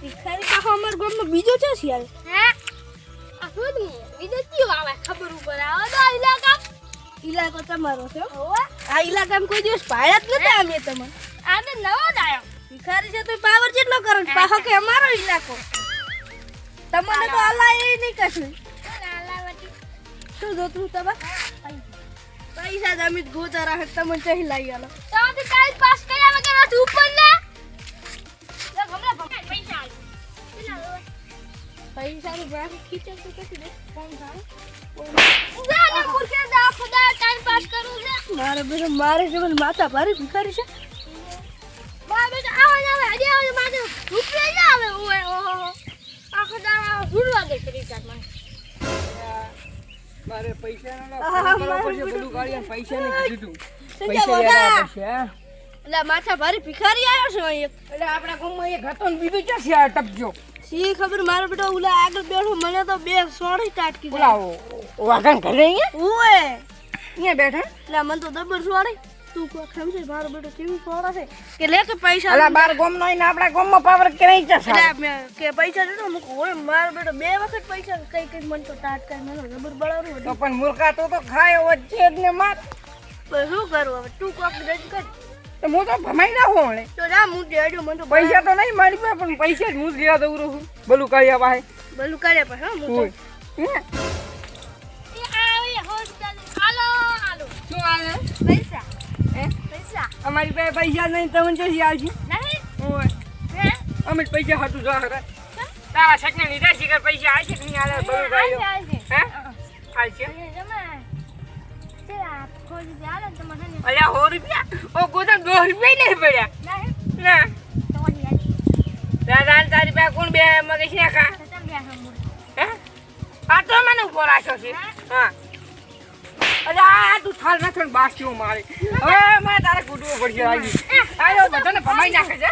ભિખારી કાકો અમાર ગામમાં બીજો છે શિયાળ? હા? આ શું બીજો કયો આવે? ખબર ઉપર આવો તો ઇલાકા ઇલાકો તમારો છે. હોવે. આ ઇલાકામાં કોઈ દિવસ પાળ્યા જ નતા અમે તમને આ તો નવો જ આવ્યો. ભિખારી છે તો પાવર જેટલો કરો પાછો કે અમારો ઇલાકો તમને તો આલા એ નહીં કશું. શું જોતું તમે પૈસા જ અમે ગોતા રાખે તમને ચહી લઈ આલો. તો કાલ પાસ કર્યા વગર ઉપર ને કેટલા હવે પૈસા નું ખીચે તો થાય છે મારે બેટા મારે કે મને માથા ભારે ભિખારી છે. બા બેટા આવા ને આવે હજી આવે માથે રૂપિયા જ આવે ઓય ઓહો આખો દાડા ભૂલવા ગઈ કરી જાત મને મારે પૈસા ના મારે ગાડી પૈસા ને કીધું. પૈસા લેવા પડશે હા? એટલે માથા ભારે ભિખારી આવ્યો છે એક. એટલે આપણા ગામમાં એક હતો ને બીજું ક્યાં છે આ ટપજો? શી ખબર મારો બેટો ઓલા આગળ બેઠો મને તો બે સોણી ટાટકી ઓલા ઓ- ઘરે અહીંયા? ઓએ અહીંયા બેઠા? એટલે મને તો દબર સોણી તું કોઈ સમજે મારો બેટો કેવી સોળા છે? કે લે કે પૈસા. અલા બાર ગામનો હોય ને ગોમમાં પાવર ક્યાંય છે એટલે કે પૈસા દેતો મુ ઓય મારો બેટો બે વખત પૈસા કઈ કઈ મને તો ટાટકા મને દબર બળારું તો પણ મૂર્ખા તો તો ખાય વચ્ચે જ ને માર. શું કરું હવે? તું કોક રજ કર. તો હું તો ભમાઈ ના હોણે તો ના હું દેડ્યો મને તો પૈસા તો નહીં મારી પાસે પણ પૈસા જ હું જ લેવા દઉં રહું. બોલું કર્યા પાસે. બલું કર્યા પાસે હા. તો હે? એ આવી હોસ્પિટલ હાલો હાલો. શું આવે? પૈસા. હે? પૈસા. અમારી પાસે પૈસા નહીં તમને ક્યાંથી આવશે નહીં. અમે પૈસા હાટું જો હરે. તારા શકને લીધા શિખર પૈસા? આવશે કે નહીં? આવે બોલું કર્યો હે આવશે અલ્યા સો રૂપિયા? ઓ ગોદામ દો રૂપિયા નહીં પડ્યા. ના દાદા તારી પાસે કોણ બે મગજ ના ખા. આ તો મને ઉપર આશો છે. હા. અરે આ તું થાલ ને બાસ્યો મારે. હવે મારે તારે કૂટવું પડશે આવી આયો બધાને ભમાઈ નાખે છે.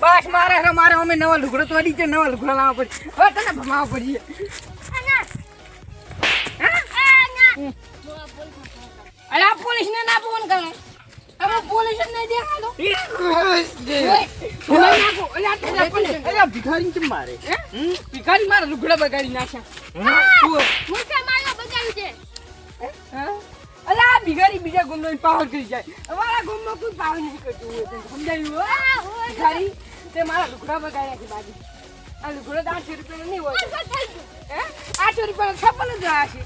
બસ મારે મારે અમે નવા લુગડો તો અડી છે નવા લુગડા લાવવા પડશે હવે તને ભમાવવા પડશે અરે આ પોલીસ ને ના ફોન કરો. હવે પોલીસ ને દેખાડો ભમાઈ નાખો. અરે આ તારા પોલીસ અરે ભિખારી કેમ મારે? ભિખારી મારા લુગડા બગાડી નાખ્યા. હા? તું મારો બચાવ્યું છે? અલા આ ભિખારી બીજા ગુમનો પાવર કરી જાય. અમારા ગુમમાં કોઈ પાવર નહીં કરતું હોય સમજાયું? ભિખારી તે મારા લુગડા બગાડ્યા છે બાજુ. આ લુગડા આઠસો રૂપિયાનો નહીં હોય. આઠસો રૂપિયાનો છપ્પન જ રહ્યા છે.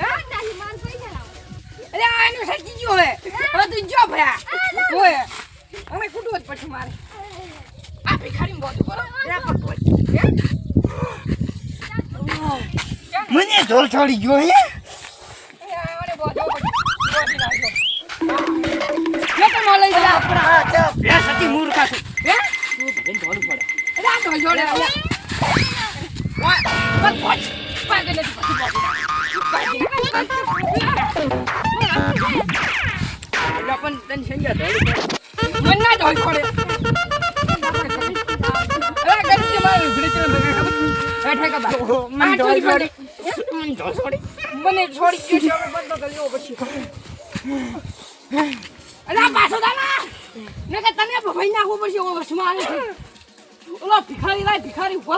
હે? અરે આ એનું સચી ગયો હે. હવે તું જો ભયા. હોય અમે કૂટવું જ પછી મારે. આ ભિખારી બોધું કરો? મને ઢોલ છોડી ગયો હે. એ પણ તને ઢોલ પડે. મને ના ઢોલ પડે. અરે છે મારે ખબર છે. હેઠે કબા. મને ચોરી પડે પડે. મને ઢોલ છોડી મને છોડી ગયો છે હવે બંધ કરી લેવો પછી અરે આ પાછો દાના ને કે તને ભભાઈ નાખવું પડશે વસમાં આવે છે ઓલો ભિખારી લાય ભિખારી ઊભો.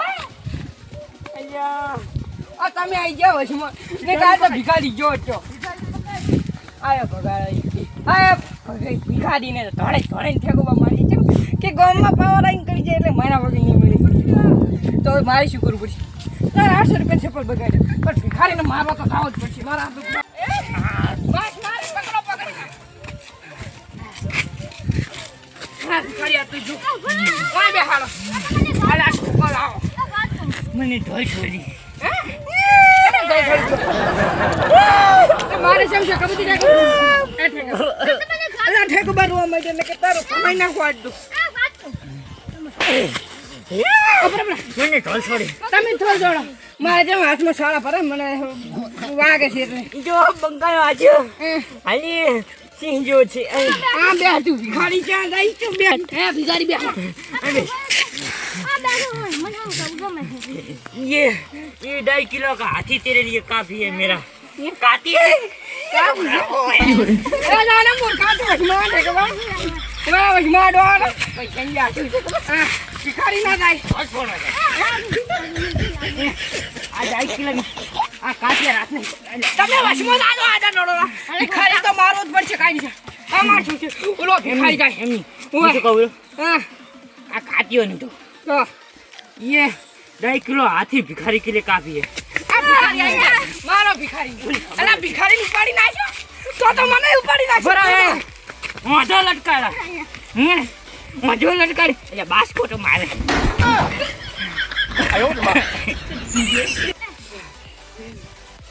અલ્યા આ તમે આવી ગયા વસમાં ને કે તો ભિખારી ગયો છો આયા ભગાડી આયા ભિખારીને ધોળે ધોળે ને મારી છે કે ગામમાં પાવર કરી જાય એટલે મહિના વગર નહીં તો મારી શું કરવું પડશે? તારે આઠસો રૂપિયા ચપ્પલ બગાડે પણ ભિખારીને મારવા તો જ પડશે. મારા મારે મને ઢોલ છોડી મારે સમજો કબૂતી નાખો એ ઠેકો અલા ઠેકો બાર રોવા માંડે ને કે તારો કમાઈ નાખો આજ તો મને ઢોલ છોડી તમે થોડો જોડો મારે જેમ હાથમાં સાળા ભરે મને વાગે છે એટલે જો બંગાળ વાંચ્યો હે. હાલી સિંહ જો છે અહીં. આ બે તું ભિખારી ક્યાં જાય તું બે હે ભિખારી બે अबे ये ये ढाई किलो का हाथी तेरे लिए काफी है मेरा काती है น้ำบุญข้าถูกมาเด็กว่ามาไปมาดอนไปแข่งยาคืออ่ะข้าดีนะใจอาจารย์คิดเลย આ કાચે રાત નહીં તમે વશમાં દાદો આદર નડો ભિખારી તો મારો જ પડશે કાઈ નહીં આ માર શું છે ઓલો ભિખારી કાઈ એમ નહીં હું. શું કહું હા આ કાચીઓ નહીં તો યે દહી કિલો હાથી ભિખારી કે લે કાપીએ મારો ભિખારી. ભિખારી ઉપાડી નાખ્યો? તો તો મને ઉપાડી નાખ્યો બરાબર. મોઢો લટકાડા હમ. મોઢો લટકાડી એટલે બાસ ખોટો મારે.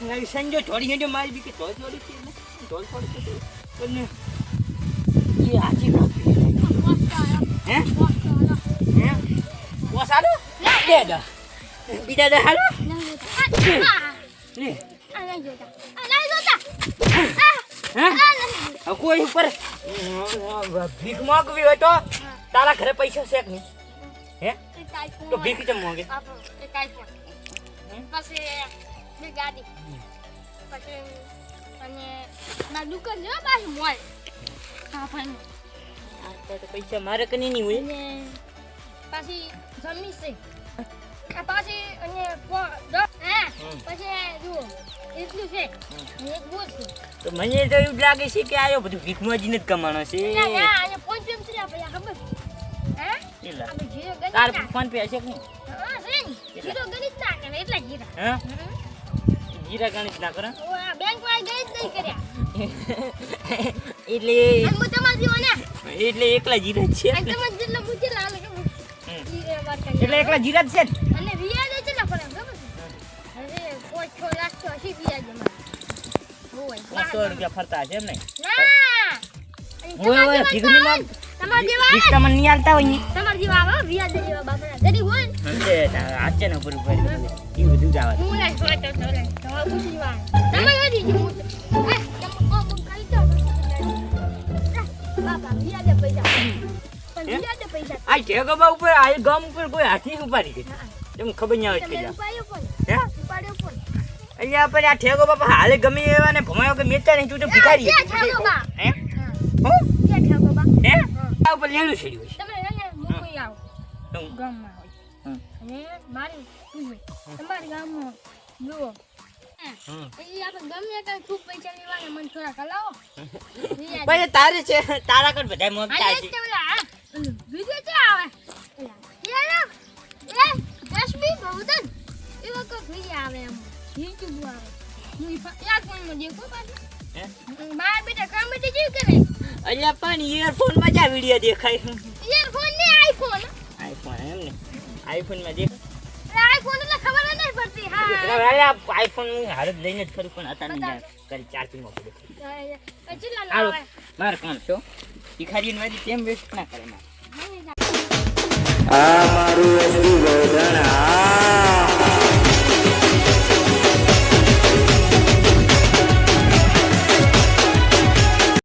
નહીં સંજો થોડી હેડે મારી બી કે તોય થોડી છે ને. તોય થોડી છે પણ એ હે? હે? દે. બીજા દે હાલો? લે હે? કોઈ ઉપર ભીખ માંગવી હોય તો તારા ઘરે પૈસા છે કે નહીં? હે? તો ભીખ કેમ માંગે? પછી ગાડી. પછી અને મારી દુકાન હો પાછી મોલ. હા પૈસા મારે કની નહીં હોય. પાછી જમી છે. પાછી અને. પછી જુઓ એટલું છે. એક બોટ છે. તો મને તો એવું લાગે છે કે આયો બધું ભીખમાં જ કમાણો છે. ના, ના, અને ફોન પે છે આપણે ખબર? હા? એલા. આપણે જીરો ગણિત તાર ફોન પે હશે કે નહીં? હા, છે જીરો ગણિત ના કરે, એટલા જીરા. હા? જીરા ગણિત ના. કરો ઓ, બેંક વાળા ગણિત નહીં કર્યા. એટલે હું તમારા જેવો એટલે એકલા જીરા છે. એટલે એકલા જીરા જ છે લાખ તો હશે વ્યાજ અમારે. રૂપિયા ફરતા છે એમ ને? ના. અને હોય હોય તમારા ભીખની જેવા માં તમારા જેવા આવે ભીખ નહીં આલતા હોય ને? જેવા આવે વ્યાજ જેવા બાપડા. ગરીબ હોય ને? સમજે તારા હાચે ને એ બધું. જ આવે. હું લાઈ સોય તો તો લાઈ તો પૂછી વાર તમે નથી જો હું એ તમે કો કો ખાઈ જાઓ બાપા વ્યાજે પૈસા. પણ વ્યાજે પૈસા. આ ઢેગોબા ઉપર આ ગામ ઉપર કોઈ હાથી ઉપાડી ગઈ તમને એમ ખબર ન આવે કે અહીંયા પર આ ઠેગો બાપા હાલે ગમે એવા ને ભમાયો કે મેચા નહીં તું તો ભિખારી હે? ઠેગો બા. આ ઉપર છેડ્યું તમે મૂકી આવો. ગામમાં હોય. અને મારી ગામમાં જુઓ. તારે છે તારા બધા છે. વીડિયો ક્યાં આવે? એ આવે એમ. હું પાછું. બેટા comedy કરે. પણ ઇયરફોનમાં જા વિડિયો દેખાય ને. આઈફોન એમ ને આઈફોનમાં દેખ અરે એટલે ખબર જ નહીં પડતી. હા. આઈફોન હું હારે જ લઈને જ ફરું પણ અત્યારે નહીં કરી ચાર્જિંગમાં પડે એ, એ, ચેટલા હાલો લાવે? મારે કામ છો ભિખારીને વાળી કેમ વેસ્ટ ના કરે મારે આ મારું